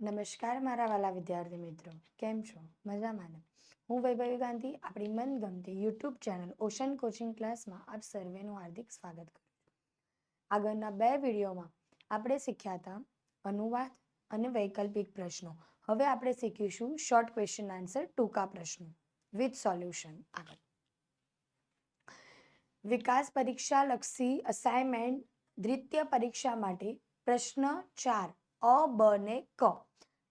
નમસ્કાર મારા વાલા વિદ્યાર્થી મિત્રો. કેમ છો? મજામાં ને? હું વૈભવી ગાંધી, આપણી મનગમતી યુટ્યુબ ચેનલ ઓશન કોચિંગ ક્લાસમાં આપ સર્વેનું હાર્દિક સ્વાગત કરું આગળના બે વિડીયોમાં આપણે શીખ્યા હતા અનુવાદ અને વૈકલ્પિક પ્રશ્નો. હવે આપણે શીખીશું શોર્ટ ક્વેશ્ચન આન્સર ટૂંકા પ્રશ્નો વિથ સોલ્યુશન આગળ. વિકાસ પરીક્ષા લક્ષી અસાઇનમેન્ટ દ્વિતીય પરીક્ષા માટે પ્રશ્ન ચાર અ, બ ને ક.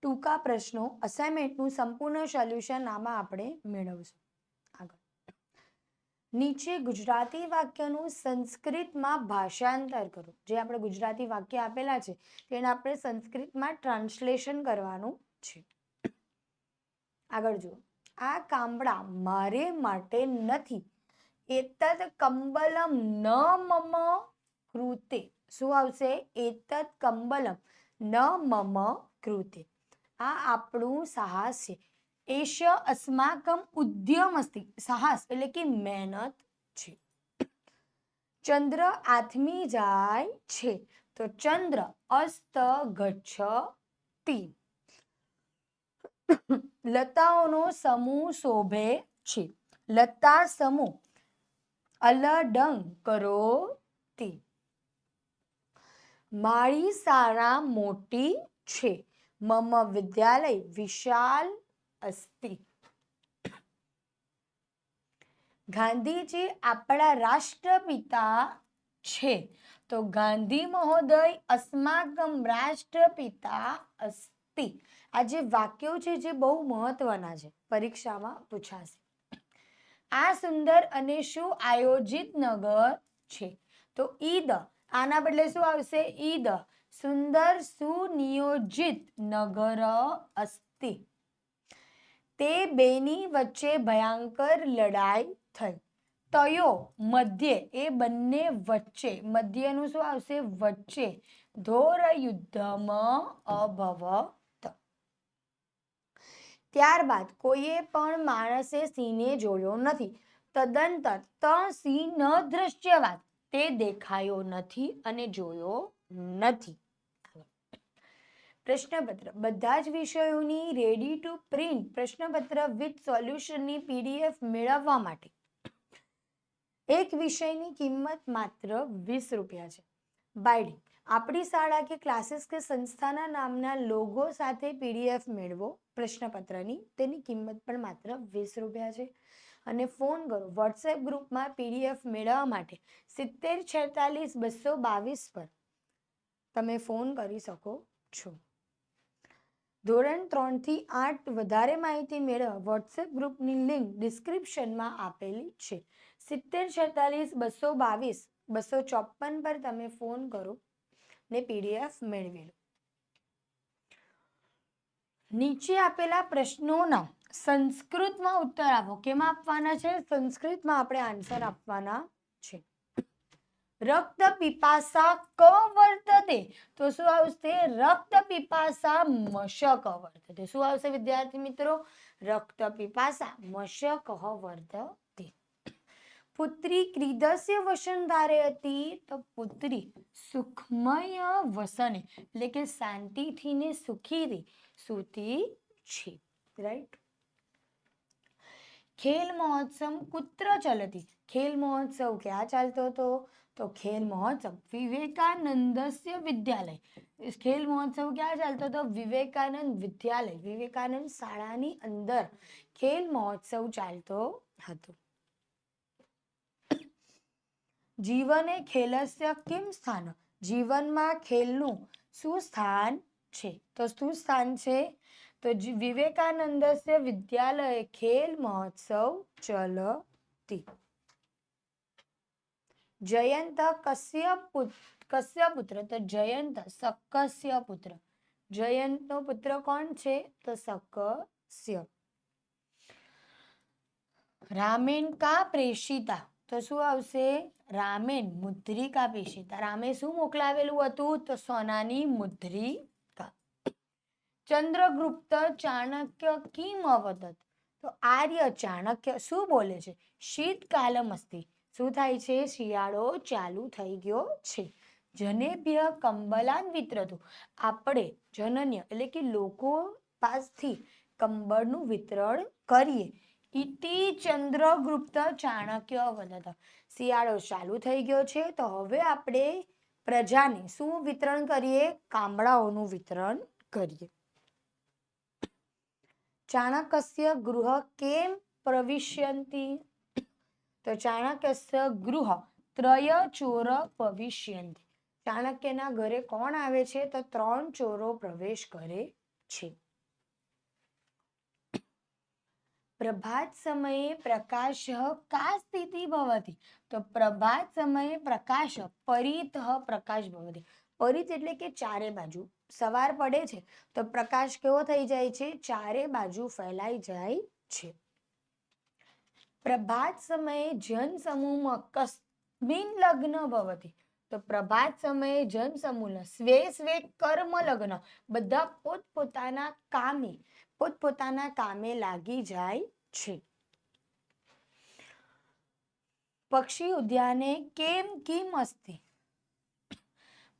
ટૂંકા પ્રશ્નો અસાઇનમેન્ટનું સંપૂર્ણ સોલ્યુશન આમાં આપણે મેળવશું. આગળ. નીચે ગુજરાતી વાક્યનું સંસ્કૃતમાં ભાષાંતર કરો. જે આપણે ગુજરાતી વાક્ય આપેલા છે, તેને આપણે સંસ્કૃતમાં ટ્રાન્સલેશન કરવાનું છે. આગળ જુઓ. આ કામડા મારે માટે નથી. એતદ કંબલમ ન મમ કૃતે. શું આવશે? એતદ કંબલમ. ન મમ કૃતે. આ આપણું સાહસ છે. એશ્ય અસ્માકમ ઉદ્યમ અસ્તિ સાહસ એટલે કે મહેનત છે. ચંદ્ર આથમી જાય છે. તો ચંદ્ર અસ્ત ગચ્છતિ લતાઓનો સમૂહ શોભે છે. લતા સમૂહ. અલડંગ કરો તી મારી શાળા મોટી છે. મમ વિદ્યાલય વિશાલ અસ્તિ. ગાંધીજી આપણા રાષ્ટ્રપિતા છે. તો ગાંધી મહોદય અસ્માકમ રાષ્ટ્રપિતા અસ્તિ. આ જે વાક્યો છે જે બહુ મહત્વના છે, પરીક્ષામાં પૂછાશે. આ સુંદર અને શું આયોજિત નગર છે. તો ઈદ આના બદલે શું આવશે? ઈદ. સુંદર સુનિયોજિત નગર અસ્તિ. તે બેની વચ્ચે ભયંકર લડાઈ થઈ. તયો, મધ્ય, એ બંને વચ્ચે, મધ્યનું શું આવશે? વચ્ચે ધોર યુદ્ધમાં અભવત. ત્યારબાદ કોઈએ પણ માણસે સિંહને જોયો નથી. તદંતર ત સિંહ ન દ્રશ્યવાદ. તે દેખાયો નથી અને જોયો નથી. પ્રશ્નપત્ર. બધા જ વિષયોની રેડી ટુ પ્રિન્ટ પ્રશ્નપત્ર વિથ સોલ્યુશનની પીડીએફ મેળવવા માટે. એક વિષયની કિંમત માત્ર વીસ રૂપિયા છે. બાયડી આપણી શાળા કે ક્લાસીસ કે સંસ્થાના નામના લોગો સાથે પીડીએફ મેળવો. પ્રશ્નપત્રની તેની કિંમત પણ માત્ર વીસ રૂપિયા છે. અને ફોન કરો. વોટ્સએપ ગ્રુપમાં પીડીએફ મેળવવા માટે સિત્તેર છેતાલીસ બસો બાવીસ પર તમે ફોન કરી શકો છો. ધોરણ ત્રણથી આઠ વધારે માહિતી મેળવવા વોટ્સએપ ગ્રુપની લિંક ડિસ્ક્રિપ્શનમાં આપેલી છે. સિત્તેર છેતાલીસ બસો બાવીસ બસો ચોપન પર તમે ફોન કરો ને પીડીએફ મેળવી લો. નીચે આપેલા પ્રશ્નોના સંસ્કૃતમાં ઉત્તર આપો. કેમાં આપવાના છે? સંસ્કૃતમાં આપણે આન્સર આપવાના છે. રક્ત પીપાસા ક વર્તતે? તો શું આવશે? રક્ત પીપાસા મશક વર્તતે. શું આવશે વિદ્યાર્થી મિત્રો? રક્ત પીપાસા મશક વર્તતે. પુત્રી ક્રીદસ્ય વસન ધારે હતી તો પુત્રી સુખમય વસને. એટલે કે શાંતિથી ને સુખીથી સૂતી છે. રાઈટ ખેલ મહોત્સવ કુત્ર ચલતી. ખેલ મહોત્સવ ક્યાં ચાલતો હતો? તો ખેલ મહોત્સવ વિવેકાનંદસ્ય વિદ્યાલય. ખેલ મહોત્સવ ક્યાં ચાલતો હતો? વિવેકાનંદ વિદ્યાલય. વિવેકાનંદ શાળાની અંદર ખેલ મહોત્સવ ચાલતો હતો. જીવને ખેલસ્ય કેમ સ્થાન? જીવનમાં ખેલનું શું સ્થાન છે? તો શું સ્થાન છે? તો વિવેકાનંદ વિવેકાનંદસ્ય વિદ્યાલય ખેલ મહોત્સવ ચલતી. જયંત કશ્ય કસ્ય પુત્ર તો જયંત સકસ્ય પુત્ર જયંતનો પુત્ર કોણ છે? તો સકસ્ય. રામેન કા પ્રેષિતા? તો શું આવશે? રામેન, મુદ્રિકા પ્રેષિતા. રામે શું મોકલાવેલું હતું? તો સોનાની મુદ્રિકા ચંદ્રગુપ્ત ચાણક્ય કિમ અવદત? તો આર્ય ચાણક્ય શું બોલે છે? શીતકાલમ અસ્તિ. શું થાય છે? શિયાળો ચાલુ થઈ ગયો છે. જનેભ્ય કંબલાન વિતરતું. આપણે જનન્ય એટલે કે લોકો પાસથી કંબળનું વિતરણ કરીએ. ઇતિ ચંદ્રગુપ્ત ચાણક્ય વદત શિયાળો ચાલુ થઈ ગયો છે, તો હવે આપણે પ્રજાને શું વિતરણ કરીએ? કામળાઓનું વિતરણ કરીએ. ચાણક્ય ગૃહ કેમ પ્રવિષ્યંતી તો ચાણક્ય ગૃહ ત્રય ચોર પ્રવિષ્યંતી ચાણક્યના ઘરે કોણ આવે છે? તો ત્રણ ચોરો પ્રવેશ કરે છે. પ્રભાત સમયે પ્રકાશ કા સ્થિતિ ભવતી? તો પ્રભાત સમયે પ્રકાશ, પરિત પ્રકાશ ભવતી. પરિત એટલે કે ચારે બાજુ. સવાર પડે છે, તો પ્રકાશ કેવો થઈ જાય છે? ચારે બાજુ ફેલાઈ જાય છે. પ્રભાત સમયે જન સમૂહમાં કસ્મિન લગ્ન ભવતી તો પ્રભાત સમયે જન સમૂહ સ્વે સ્વે કર્મ લગ્ન, બધા પોતપોતાના કામે પોતપોતાના કામે લાગી જાય છે. પક્ષી ઉદ્યાને કેમ કિમ અસ્તિ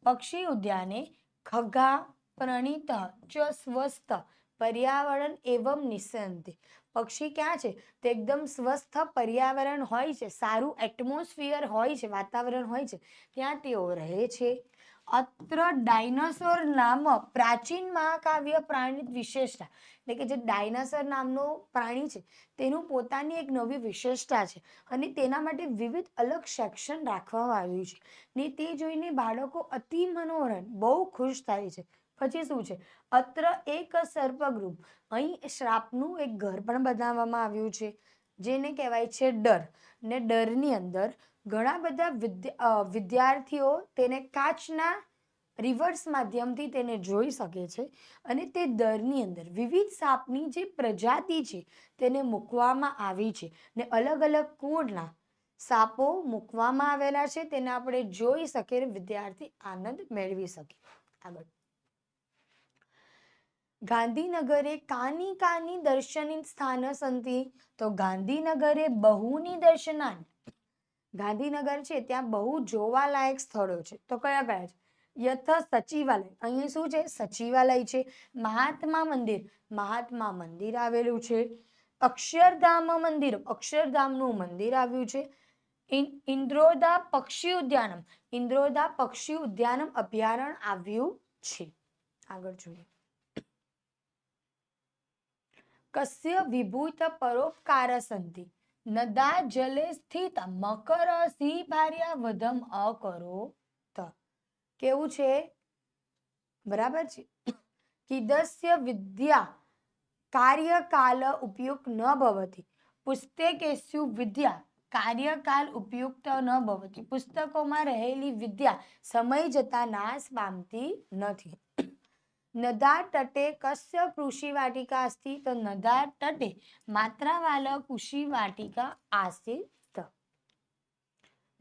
પક્ષી ઉદ્યાને ખગા, પ્રણીત ચ સ્વસ્થ પર્યાવરણ એવમ નિસંતિ પક્ષી ક્યાં છે? તે એકદમ સ્વસ્થ પર્યાવરણ હોય છે, સારું એટમોસ્ફિયર હોય છે, વાતાવરણ હોય છે. ત્યાં તેઓ રહે છે. અત્ર ડાયનાસોર નામ પ્રાચીન મહાકાવ્ય પ્રાણી વિશેષતા. એટલે કે જે ડાયનાસોર નામનો પ્રાણી છે, તેનું પોતાની એક નવી વિશેષતા છે અને તેના માટે વિવિધ અલગ સેક્શન રાખવામાં આવ્યું છે. ને તે જોઈને બાળકો અતિ મનોરંજન બહુ ખુશ થાય છે. પછી શું છે? અત્ર એક સર્પગૃહ, અહીં શ્રાપનું એક ઘર પણ બનાવવામાં આવ્યું છે. જેને કહેવાય છે ડર. ને ડરની અંદર ઘણા બધા વિદ્યા વિદ્યાર્થીઓ તેને કાચના રિવર્સ માધ્યમથી તેને જોઈ શકે છે અને તે દરની અંદર વિવિધ સાપની જે પ્રજાતિ છે તેને મૂકવામાં આવી છે. ને અલગ અલગ કુળના સાપો મૂકવામાં આવેલા છે. તેને આપણે જોઈ શકીએ વિદ્યાર્થી આનંદ મેળવી શકે. આગળ. ગાંધીનગરે કાની કાની દર્શની સ્થાન સંતિ? તો ગાંધીનગરે બહુની દર્શનાન. ગાંધીનગર છે, ત્યાં બહુ જોવાલાયક સ્થળો છે. તો કયા કયા છે? યથ સચિવાલય. અહીંયા શું છે? સચિવાલય છે. મહાત્મા મંદિર. મહાત્મા મંદિર આવેલું છે. અક્ષરધામ મંદિર. અક્ષરધામનું મંદિર આવ્યું છે. ઇન્દ્રોદા પક્ષી ઉદ્યાનમ. ઇન્દ્રોદા પક્ષી ઉદ્યાનમ અભયારણ્ય આવ્યું છે. આગળ જોઈએ. કસ્ય વિભૂત પરોપકાર સંતિ નદા જલે સ્થિત મકર સિંહ ભાર્યા વધમ અકરો ત કેવું છે બરાબર છે કિદસ્ય વિદ્યા કાર્યકાલ ઉપયુક્ત ન ભવતી પુસ્તકેશ્યુ વિદ્યા કાર્યકાલ ઉપયુક્ત ન ભવતી પુસ્તકોમાં રહેલી વિદ્યા સમય જતા નાશ પામતી નથી નદા તટે કસ્ય કૃષિ વાટિકા અસ્તિ તો નદા તટે માત્રાવાલ કૃષિ વાટિકા આસીત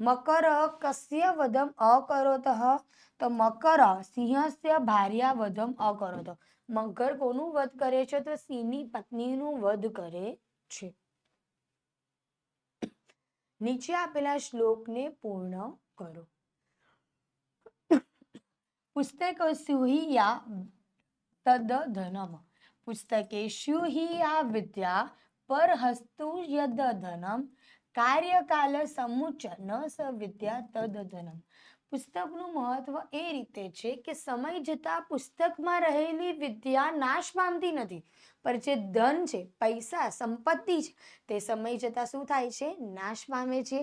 મકર કસ્ય વદમ અકરોત તો મકર સિંહસ્ય ભાર્યા વદમ અકરોત મકર કોનું વધ કરે છે તો સિંહની પત્નીનું વધ કરે છે। નીચે આપેલા શ્લોકને પૂર્ણ કરો। પુસ્તક સુહિયા તદ ધનમ પુસ્તકેશુ હિ આ વિદ્યા પરહસ્તુ યદ ધનમ કાર્યકાલ સમુચ્ચ ન સ વિદ્યા તદ પુસ્તકનું મહત્વ એ રીતે છે કે સમય જતાં પુસ્તકમાં રહેલી વિદ્યા નાશ પામતી નથી પણ જે ધન છે, પૈસા, સંપત્તિ છે, તે સમય જતાં શું થાય છે? નાશ પામે છે.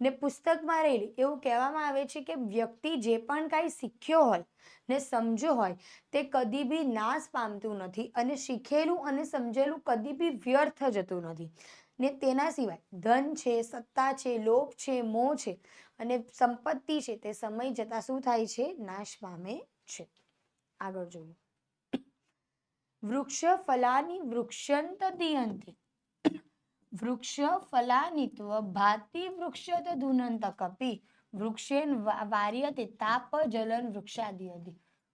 ને પુસ્તકમાં રહેલી, એવું કહેવામાં આવે છે કે વ્યક્તિ જે પણ કાંઈ શીખ્યો હોય ને સમજ્યો હોય, તે કદી બી નાશ પામતું નથી અને શીખેલું અને સમજેલું કદી બી વ્યર્થ જતું નથી. ને તેના સિવાય ધન છે, સત્તા છે, લોભ છે, મોહ છે અને સંપત્તિ છે તે સમય જતાં શું થાય છે? નાશ પામે છે. આગળ જોઈએ. વૃક્ષ ફલાની વૃક્ષંત દિયંતી વૃક્ષ ફલાનિત્વ ભાતિ વૃક્ષ ધુનંત કપી. વૃક્ષેન વાર્યતે તાપ જલન વૃક્ષાદિયતિ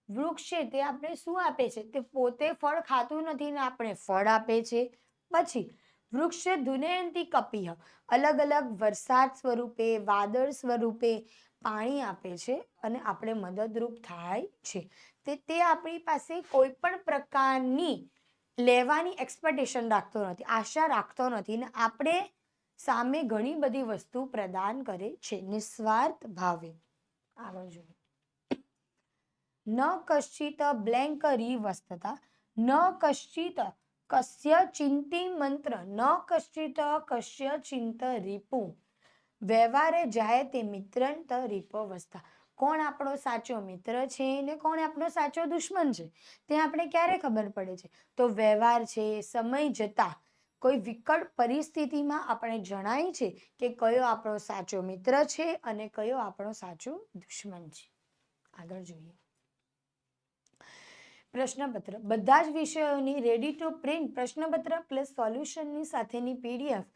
વૃક્ષ છે તે આપણે શું આપે છે? તે પોતે ફળ ખાતું નથી ને આપણે ફળ આપે છે. પછી વૃક્ષ ધુનયંતી કપિહ અલગ અલગ વરસાદ સ્વરૂપે, વાદળ સ્વરૂપે પાણી આપે છે અને આપણે મદદરૂપ થાય છે. તે તે આપણી પાસે કોઈ પણ પ્રકારની લેવાની એક્સપેક્ટેશન રાખતો નથી, આશા રાખતો નથી ને આપણે સામે ઘણી બધી વસ્તુ પ્રદાન કરે છે, નિસ્વાર્થ ભાવે. આગળ જોઈએ. ન કશ્ચિત બ્લેન્ક રીવસ્તતા ન કશ્ચિત કસ્ય ચિંતી મંત્ર, ન કશ્ચિત કશ્ય ચિંત રીપુ. વ્યવહારે જાય તે મિત્રંત રીપવસ્થા. કોણ આપણો સાચો મિત્ર છે ને કોણ આપણો સાચો દુશ્મન છે? તે આપણે ક્યારે ખબર પડે છે? તો વ્યવહાર છે, સમય જતા. કોઈ વિકટ પરિસ્થિતિમાં આપણે જણાય છે કે કયો આપણો સાચો મિત્ર છે અને કયો આપણો સાચો દુશ્મન છે. આગળ જોઈએ. પ્રશ્નપત્ર. બધા જ વિષયોની રેડી ટુ પ્રિન્ટ પ્રશ્નપત્ર પ્લસ સોલ્યુશનની સાથેની પીડીએફ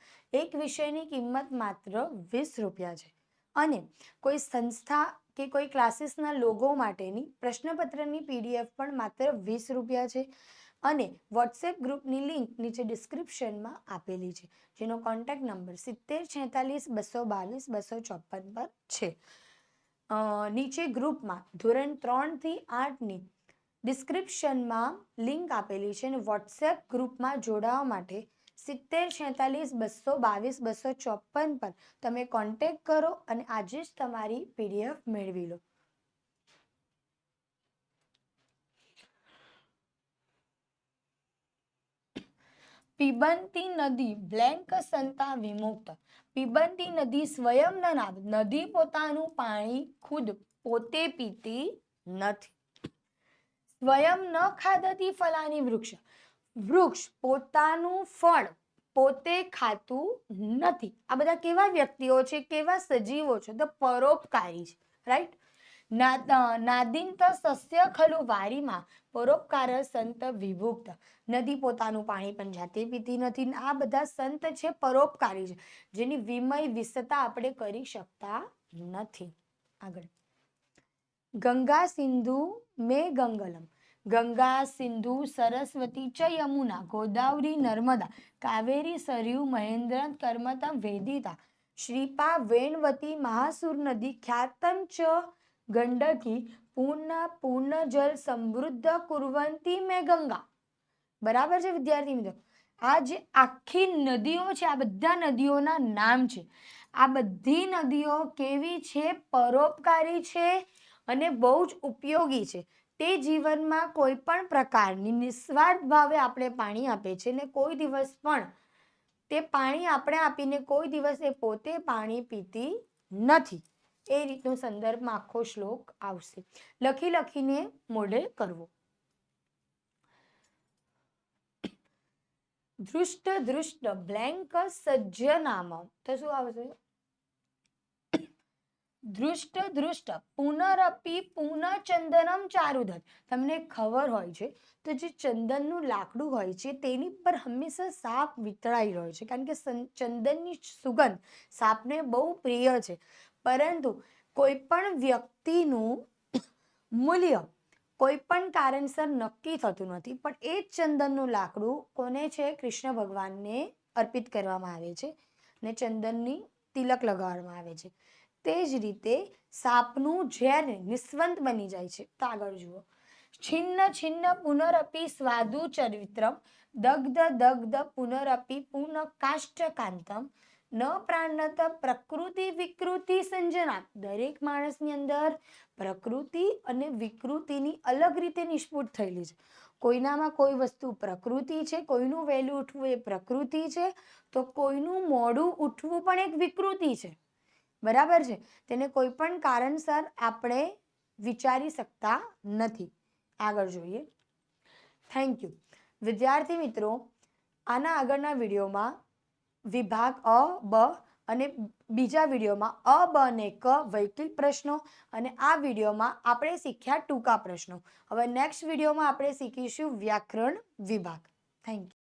એક વિષયની કિંમત માત્ર વીસ રૂપિયા છે. અને કોઈ સંસ્થા કે કોઈ ક્લાસીસના લોગો માટેની પ્રશ્નપત્રની પીડીએફ પણ માત્ર વીસ રૂપિયા છે. અને વોટ્સએપ ગ્રુપની લિંક નીચે ડિસ્ક્રિપ્શનમાં આપેલી છે, જેનો કોન્ટેક્ટ નંબર સિત્તેર છેતાલીસ, બસો બાવીસ, બસો ચોપન પર છે. નીચે ગ્રુપમાં ધોરણ ત્રણથી આઠની ડિસ્ક્રિપ્શનમાં લિંક આપેલી છે અને વોટ્સએપ ગ્રુપમાં જોડાવા માટે સિત્તેર છેતાલીસ બસો બાવીસ બસો ચોપન પર તમે કોન્ટેક્ટ કરો અને આજે જ તમારી પીડીએફ મેળવી લો. પીબંતી નદી બ્લેન્ક સંતા વિમુક્ત. પીબંતી નદી સ્વયં નદી પોતાનું પાણી ખુદ પોતે પીતી નથી. સ્વયં ન ખાદતી ફલાની વૃક્ષ. વૃક્ષ પોતાનું ફળ પોતે ખાતું નથી. આ બધા કેવા વ્યક્તિઓ છે, કેવા સજીવો છે? તો પરોપકારી છે રાઈટ નાદિન તો સસ્ય ખલુ વારીમાં. પરોપકાર સંત વિભુક્ત. નદી પોતાનું પાણી પણ જાતે પીતી નથી. આ બધા સંત છે, પરોપકારી છે. જેની વિમય વિસતા આપણે કરી શકતા નથી. આગળ. ગંગા સિંધુ મે ગંગલમ. ગંગા, સિંધુ, સરસ્વતી ચ યમુના ગોદાવરી, નર્મદા, કાવેરી, સરયુ મહેન્દ્ર કર્મતા, વેદિતા, શ્રીપા, વેણવતી, મહાસુર નદી ખ્યાતમ ચ ગંડકી પૂર્ણ પૂર્ણ જલ સમૃદ્ધ, કુર્વંતી મે ગંગા બરાબર છે વિદ્યાર્થી મિત્રો? આ જે આખી નદીઓ છે, આ બધા નદીઓના નામ છે. આ બધી નદીઓ કેવી છે? પરોપકારી છે અને બહુ જ ઉપયોગી છે. તે જીવનમાં કોઈ પણ પ્રકારની નિસ્વાર્થ ભાવે આપણે પાણી આપે છે ને કોઈ દિવસ પણ તે પાણી આપણે આપીને કોઈ દિવસ એ પોતે પાણી પીતી નથી. એ રીતનો સંદર્ભમાં આખો શ્લોક આવશે. લખી લખીને મોઢે કરવો. ધૃષ્ટ ધૃષ્ટ બ્લેન્ક સજ્જ નામ તો શું આવશે? ધૃષ્ટ ધૃષ્ટ પુનરપી પુનઃચંદનમ ચંદનમ ચારુધર તમને ખબર હોય છે તો જે ચંદનનું લાકડું હોય છે, તેની પર હંમેશા સાપ વિતળાઈ રહ્યો છે. કારણ કે ચંદનની સુગંધ સાપને બહુ પ્રિય છે. પરંતુ કોઈ પણ વ્યક્તિનું મૂલ્ય કોઈ પણ કારણસર નક્કી થતું નથી. પણ એ જ ચંદનનું લાકડું કોને છે? કૃષ્ણ ભગવાનને અર્પિત કરવામાં આવે છે ને ચંદનની તિલક લગાવવામાં આવે છે. તે જ રીતે સાપનું ઝેર નિસ્વંત બની જાય છે. તો આગળ જુઓ. છિન્ન છિન્ન પુનરપી સ્વાદુ ચરિત્રમ, દગ્ધ દગ્ધ પુનરપી પુનઃ કાષ્ટકાંતમ ન પ્રાણત પ્રકૃતિ વિકૃતિ સંજના. દરેક માણસની અંદર પ્રકૃતિ અને વિકૃતિની અલગ રીતે નિષ્ફુટ થયેલી છે. કોઈનામાં કોઈ વસ્તુ પ્રકૃતિ છે, કોઈનું વહેલું ઉઠવું એ પ્રકૃતિ છે, તો કોઈનું મોડું ઉઠવું પણ એક વિકૃતિ છે. બરાબર છે? તેને કોઈ પણ કારણસર આપણે વિચારી શકતા નથી. આગળ જોઈએ. થેન્ક યુ વિદ્યાર્થી મિત્રો, આના આગળના વિડીયોમાં વિભાગ અ, બ અને બીજા વિડીયોમાં અ, બ અને ક વૈકલ્પિક પ્રશ્નો અને આ વિડીયોમાં આપણે શીખ્યા ટૂંકા પ્રશ્નો. હવે નેક્સ્ટ વિડીયોમાં આપણે શીખીશું વ્યાકરણ વિભાગ. Thank you